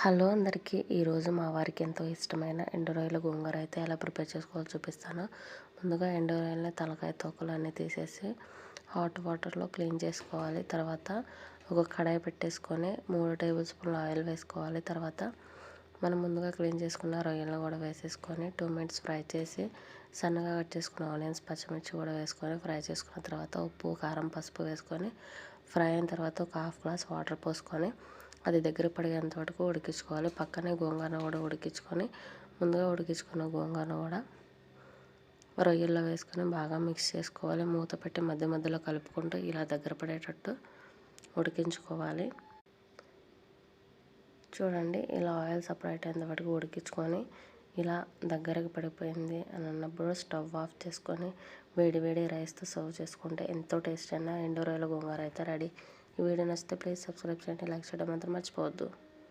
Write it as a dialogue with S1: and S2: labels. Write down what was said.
S1: Hello అందరికీ ఈరోజు మా వారికి ఎంతో ఇష్టమైన ఎండు గోంగూర అయితే ఎలా ప్రిపేర్ చేసుకోవాలో చూపిస్తాను. ముందుగా ఎండు తలకాయ తోకలు అన్నీ తీసేసి హాట్ వాటర్లో క్లీన్ చేసుకోవాలి. తర్వాత ఒక కడాయి పెట్టేసుకొని మూడు టేబుల్ స్పూన్ల ఆయిల్ వేసుకోవాలి. తర్వాత మనం ముందుగా క్లీన్ చేసుకున్న రొయ్యలను కూడా వేసేసుకొని టూ మినిట్స్ ఫ్రై చేసి సన్నగా కట్ చేసుకున్న ఆనియన్స్ పచ్చిమిర్చి కూడా వేసుకొని ఫ్రై చేసుకున్న తర్వాత ఉప్పు కారం పసుపు వేసుకొని ఫ్రై అయిన తర్వాత ఒక హాఫ్ గ్లాస్ వాటర్ పోసుకొని అది దగ్గర పడేంత వరకు ఉడికించుకోవాలి. పక్కనే గోంగూర కూడా ఉడికించుకొని ముందుగా ఉడికించుకున్న గోంగూర కూడా రొయ్యల్లో వేసుకొని బాగా మిక్స్ చేసుకోవాలి. మూత పెట్టి మధ్య మధ్యలో కలుపుకుంటూ ఇలా దగ్గర పడేటట్టు ఉడికించుకోవాలి. చూడండి ఇలా ఆయిల్ సపరేట్ అయిన వరకు ఉడికించుకొని ఇలా దగ్గరకు పడిపోయింది అని అన్నప్పుడు స్టవ్ ఆఫ్ చేసుకొని వేడి వేడి రైస్తో సర్వ్ చేసుకుంటే ఎంతో టేస్ట్ అయినా ఎండు రొయ్యల గోంగూర అయితే రెడీ ఈ వీడియో నచ్చితే ప్లీజ్ సబ్స్క్రైబ్ చేయండి లైక్ చేయడం మాత్రం మర్చిపోవద్దు.